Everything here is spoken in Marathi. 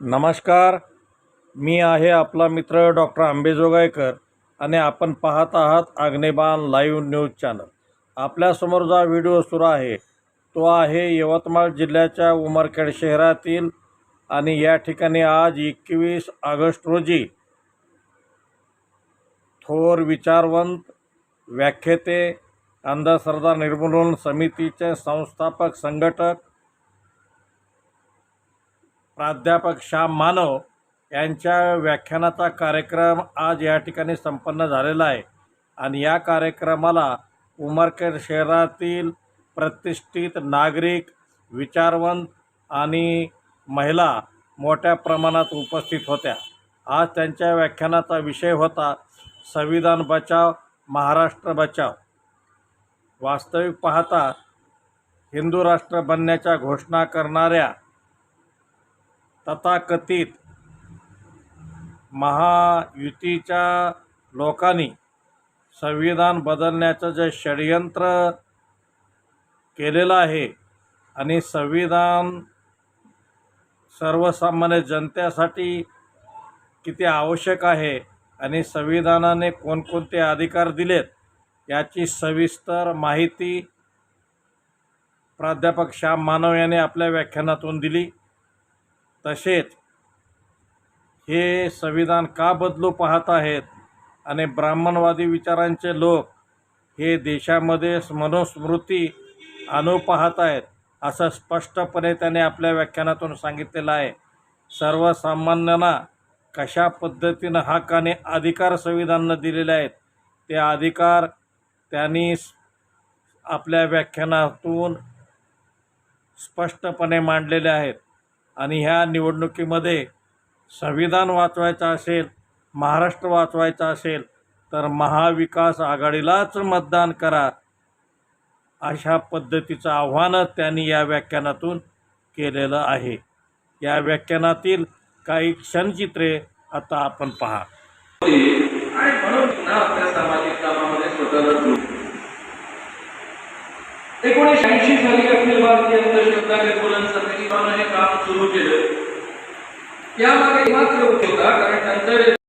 नमस्कार. मी आहे आपला मित्र डॉक्टर आंबेजोगाईकर आणि आपण पाहत आहात अग्निबाण लाईव्ह न्यूज चॅनल. आपल्यासमोर जो व्हिडिओ सुरू आहे तो आहे यवतमाळ जिल्ह्याच्या उमरखेड शहरातील आणि या ठिकाणी आज एकवीस ऑगस्ट रोजी थोर विचारवंत व्याख्याते अंधश्रद्धा निर्मूलन समितीचे संस्थापक संघटक प्राध्यापक श्याम मानव यांच्या व्याख्यानाचा कार्यक्रम आज या ठिकाणी संपन्न झालेला आहे. आणि या कार्यक्रमाला उमरखेड शहरातील प्रतिष्ठित नागरिक विचारवंत आणि महिला मोठ्या प्रमाणात उपस्थित होत्या. आज त्यांच्या व्याख्यानाचा विषय होता संविधान बचाव महाराष्ट्र बचाव. वास्तविक पाहता हिंदू राष्ट्र बनण्याच्या घोषणा करणाऱ्या तथाकथित महायुतीच्या लोकांनी संविधान बदलण्याचं जे षडयंत्र केलेलं आहे आणि संविधान सर्वसामान्य जनतेसाठी किती आवश्यक आहे आणि संविधानाने कोणकोणते अधिकार दिलेत याची सविस्तर माहिती प्राध्यापक श्याम मानव यांनी आपल्या व्याख्यानातून दिली. तसेच हे संविधान का बदलू पाहत आहेत आणि ब्राह्मणवादी विचारांचे लोक हे देशामध्ये मनुस्मृती आणू पाहत आहेत असं स्पष्टपणे त्याने आपल्या व्याख्यानातून सांगितलेलं आहे. सर्वसामान्यांना कशा पद्धतीनं हक आणि अधिकार संविधानानं दिलेले आहेत ते अधिकार त्यांनी आपल्या व्याख्यानातून स्पष्टपणे मांडलेले आहेत. आणि ह्या निवडणुकीमध्ये संविधान वाचवायचं असेल महाराष्ट्र वाचवायचा असेल तर महाविकास आघाडीलाच मतदान करा. अशा पद्धतीचं आव्हानं त्यांनी या व्याख्यानातून केलेलं आहे. या व्याख्यानातील काही क्षणचित्रे आता आपण पहा. आणि म्हणून आपल्या सामाजिक कामामध्ये स्वतःला एकोणीसशे ऐंशी साली अखिल भारतीय अंधश्रद्धा निर्मूलन सुरू केलं त्यामागे मात्र होता कारण नंतर